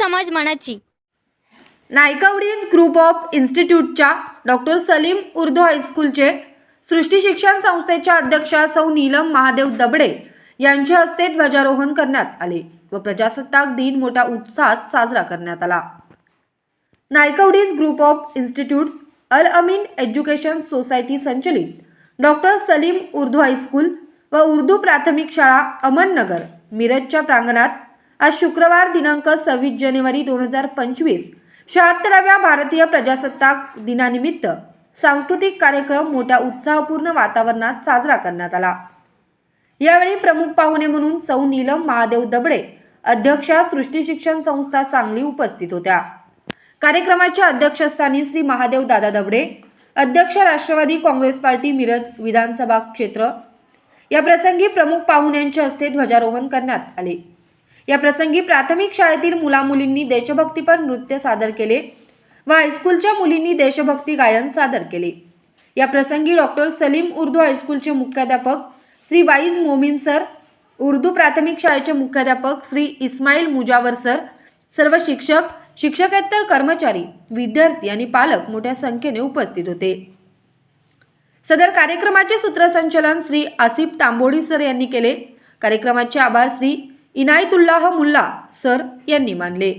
मानाची. Naikwadis group of इन्स्टिट्यूटच्या doctor Salim Urdu हायस्कूलचे सृष्टी शिक्षण संस्थेच्या अध्यक्षा सौ नीलम महादेव दबडे यांच्या हस्ते ध्वजारोहण करण्यात आले व प्रजासत्ताक दिन मोठ्या उत्साहात साजरा करण्यात आला. Naikwadis group of institutes Al Amin education society संचलित doctor Salim Urdu high school व उर्दू प्राथमिक शाळा अमननगर मिरजच्या प्रांगणात आज शुक्रवार दिनांक सव्वीस जानेवारी दोन हजार पंचवीस. शहात्तराव्या भारतीय प्रजासत्ताक दिनानिमित्त सांस्कृतिक कार्यक्रम मोठ्या उत्साहपूर्ण वातावरणात साजरा करण्यात आला. यावेळी प्रमुख पाहुणे म्हणून सौ नीलम महादेव दबडे अध्यक्षा सृष्टी शिक्षण संस्था सांगली उपस्थित होत्या. कार्यक्रमाच्या अध्यक्षस्थानी श्री महादेव दादा दबडे अध्यक्ष राष्ट्रवादी काँग्रेस पार्टी मिरज विधानसभा क्षेत्र. या प्रसंगी प्रमुख पाहुण्यांच्या हस्ते ध्वजारोहण करण्यात आले. या प्रसंगी प्राथमिक शाळेतील मुलामुलींनी देशभक्तीपर नृत्य सादर केले व हायस्कूलच्या मुलींनी देशभक्ती गायन सादर केले. या प्रसंगी डॉक्टर सलीम उर्दू हायस्कूलचे मुख्याध्यापक श्री वाईज मोमीन सर उर्दू प्राथमिक शाळेचे मुख्याध्यापक श्री इस्माईल मुजावर सर सर्व शिक्षक शिक्षकेतर कर्मचारी विद्यार्थी आणि पालक मोठ्या संख्येने उपस्थित होते. सदर कार्यक्रमाचे सूत्रसंचालन श्री आसिफ तांबोडी सर यांनी केले. कार्यक्रमाचे आभार श्री इनायतुल्लाह मुल्ला सर यांनी मानले.